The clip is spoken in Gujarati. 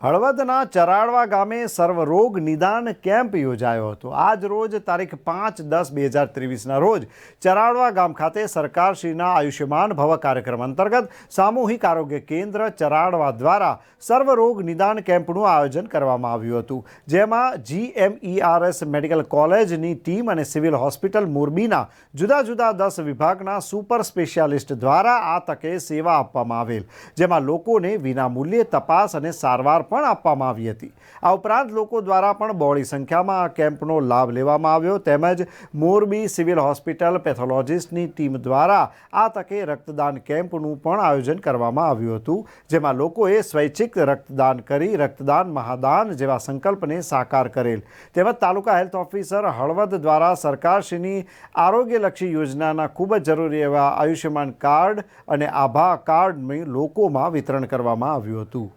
હળવદના ચરાડવા ગામે સર્વરોગ નિદાન કેમ્પ યોજાયો હતો. આજ રોજ તારીખ પાંચ દસ બે હજાર ત્રેવીસના રોજ ચરાડવા ગામ ખાતે સરકારશ્રીના આયુષ્યમાન ભવ કાર્યક્રમ અંતર્ગત સામૂહિક આરોગ્ય કેન્દ્ર ચરાડવા દ્વારા સર્વરોગ નિદાન કેમ્પનું આયોજન કરવામાં આવ્યું હતું. જેમાં જીએમઈઆરએસ મેડિકલ કોલેજની ટીમ અને સિવિલ હોસ્પિટલ મોરબીના જુદા જુદા દસ વિભાગના સુપર સ્પેશિયાલિસ્ટ દ્વારા આ તકે સેવા આપવામાં આવેલ, જેમાં લોકોને વિનામૂલ્યે તપાસ અને સારવાર પણ આપવામાં આવી હતી. આ ઉપરાંત લોકો દ્વારા પણ બહોળી સંખ્યામાં આ કેમ્પનો લાભ લેવામાં આવ્યો. તેમજ મોરબી સિવિલ હોસ્પિટલ પેથોલોજીસ્ટની ટીમ દ્વારા આ તકે રક્તદાન કેમ્પનું પણ આયોજન કરવામાં આવ્યું હતું, જેમાં લોકોએ સ્વૈચ્છિક રક્તદાન કરી રક્તદાન મહાદાન જેવા સંકલ્પને સાકાર કરેલ. તેમજ તાલુકા હેલ્થ ઓફિસર હળવદ દ્વારા સરકારશ્રીની આરોગ્યલક્ષી યોજનાના ખૂબ જ જરૂરી એવા આયુષ્યમાન કાર્ડ અને આભા કાર્ડની લોકોમાં વિતરણ કરવામાં આવ્યું હતું.